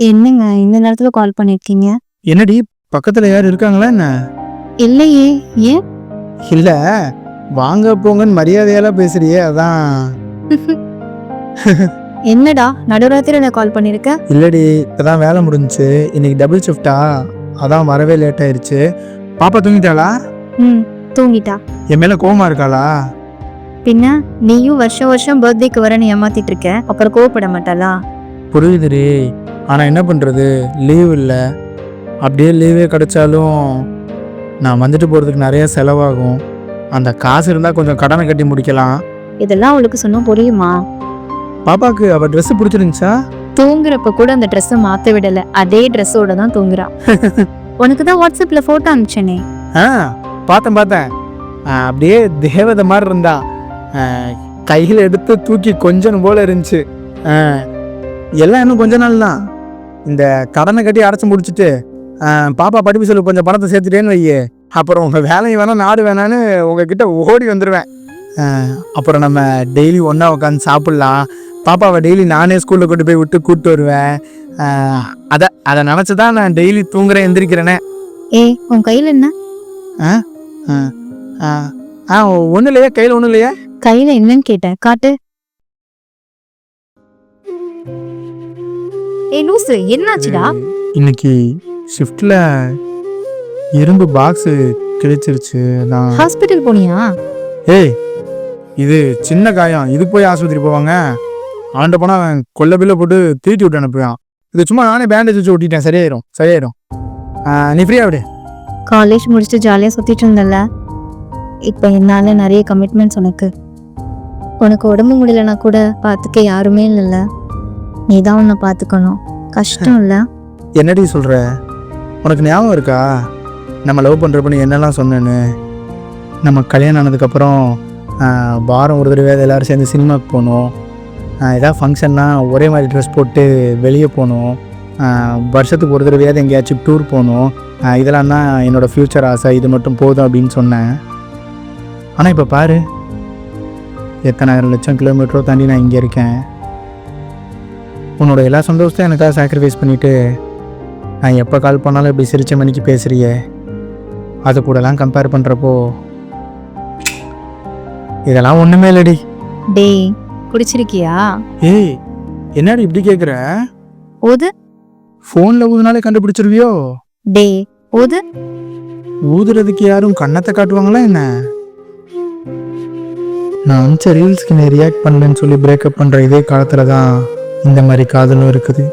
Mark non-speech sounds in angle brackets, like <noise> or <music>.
என்னங்க இந்த நேரத்துல கால் பண்ணிருக்கீங்க? என்னடி பக்கத்துல யார் இருக்காங்களா என்ன? இல்லையே ஏன்? இல்ல வாங்க போங்கன்னு மரியாதையெல்லாம் பேசுறியே அதான். <laughs> என்னடா நடுராத்திரில கால் பண்ணிருக்க? இல்லடி இப்பதான் வேலை முடிஞ்சுச்சு. இன்னைக்கு டபுள் ஷிஃப்டா அதான் வரவே லேட் ஆயிருச்சு. பாப்பா தூங்கிட்டாளா? ம் தூங்கிட்டா. என் மேல கோவமா இருக்காளா? பின்ன நீயும் வருஷம் வருஷம் பர்த்டேக்கு வரேன்னு ஏமாத்திட்டு இருக்க அப்புறம் கோவப்பட மாட்டாளா? புரியுதுடி. ஆனா என்ன பண்றது? லீவ் இல்ல. அப்படியே லீவே கிடைச்சாலும் நான் வந்துட்டு போறதுக்கு நிறைய செலவாகும். அந்த காசு இருந்தா கொஞ்சம் கடனை கட்டி முடிக்கலாம். இதெல்லாம் அவளுக்கு சொன்னா புரியுமா? பாப்பாக்கு அவ Dress பிடிச்சிருந்துச்சா? தூங்குறப்ப கூட அந்த ட்ரெஸ்ஸை மாத்த விடல. அதே ட்ரெஸ்ஸோட தான் தூங்குறா. <laughs> உனக்கு தான் வாட்ஸ்அப்ல போட்டோ அனுப்பிச்சனே. ஆ பார்த்தேன் பார்த்தேன். ஆ, அப்படியே தேவதை மாதிரி இருந்தா. ஆ, கையில் எடுத்து தூக்கி கொஞ்சம் போல இருந்துச்சு. ஆ, எல்லாம் இன்னும் கொஞ்ச நாள் தான் இந்த கடனை கட்டி அடைச்சி முடிச்சுட்டு பாப்பா படிப்பு செலவு கொஞ்சம் பணத்தை சேர்த்துட்டேன்னு வையே. அப்புறம் உங்கள் வேலையை வேணாம் நாடு வேணான்னு உங்ககிட்ட ஓடி வந்துடுவேன் அப்புறம் நம்ம டெய்லி ஒன்றா உட்காந்து சாப்பிட்லாம். பாப்பாவை டெய்லி நானே ஸ்கூலில் கொண்டு போய் விட்டு கூப்பிட்டு வருவேன். அதை அதை நினச்சி தான் நான் டெய்லி தூங்குறேன் எந்திரிக்கிறேனே. ஏய் உன் கையில என்ன? ஆ ஆ ஆ ஒன்றும் இல்லையா கையில் ஒன்றும் இல்லையா கையில என்னன்னு கேட்டேன். காட்டு. ஏய் லூசு என்னாச்சுடா? இன்னைக்கு ஷிஃப்டில் இரும்பு பாக்ஸு கிழிச்சிருச்சு நான் ஹாஸ்பிட்டல் போனியா? ஏய் இது சின்ன காயம். இது போய் ஆஸ்பத்திரி போவாங்க. அவன்கிட்ட போனால் அவன் கொல்ல பில்ல போட்டு தீட்டி விட்டு அனுப்புவான். இது சும்மா நானே பேண்டேஜ் வச்சு ஒட்டிட்டேன். சரியாயிரும் சரியாயிரும். ஆ, நீ ஃப்ரீயா விடு. காலேஜ் முடிச்சுட்டு ஜாலியாக சுற்றிட்டு இருந்தல இப்போ என்னால் நிறைய கமிட்மெண்ட்ஸ் உனக்கு. உனக்கு உடம்பு முடியலனா கூட பார்த்துக்க யாருமே இல்லைல்ல. நீ தான் உன்னை பார்த்துக்கணும். கஷ்டம் இல்லை. என்னடி சொல்கிற உனக்கு ஞாபகம் இருக்கா? நம்ம லவ் பண்ணுறப்ப என்னெல்லாம் சொன்னேன்னு? நம்ம கல்யாணம் ஆனதுக்கப்புறம் வாரம் ஒரு தடவை எல்லோரும் சேர்ந்து சினிமாவுக்கு போகணும் ஏதாவது ஃபங்க்ஷன்னா ஒரே மாதிரி ட்ரெஸ் போட்டு வெளியே போகணும் வருஷத்துக்கு ஒரு தடவையாவது எங்கேயாச்சும் டூர் போகணும் இதெல்லாம் தான் என்னோடய ஃப்யூச்சர் ஆசை. இது மட்டும் போதும் அப்படின்னு சொன்னேன். ஆனால் இப்போ பாரு எத்தனாயிரம் லட்சம் கிலோமீட்டரோ தாண்டி நான் இங்கே இருக்கேன். உன்னோட எல்லா சந்தோஷத்தையும் எனக்காக சாக்ரிஃபைஸ் பண்ணிவிட்டு நான் எப்போ கால் பண்ணாலும் இப்படி சிரிச்ச மணிக்கு பேசுறியே? அது கூடலாம் கம்பேர் பண்ணுறப்போ இதெல்லாம் ஒன்றுமே இல்லடி. டேய் குடிச்சிருக்கியா? ஏய் என்னடி இப்படி கேட்குற ஓது ஃபோனில் ஊதுனாலே கண்டுபிடிச்சிருவியோ? டேய் ஓது ஊதுறதுக்கு யாரும் கண்ணத்தை காட்டுவாங்களா என்ன? நான் அமிச்ச ரீல்ஸ்க்கு நீ ரியாக்ட் பண்ணலன்னு சொல்லி பிரேக்கப் பண்ணுற இதே காலத்தில் தான் இந்த மாதிரி காதலும் இருக்குது.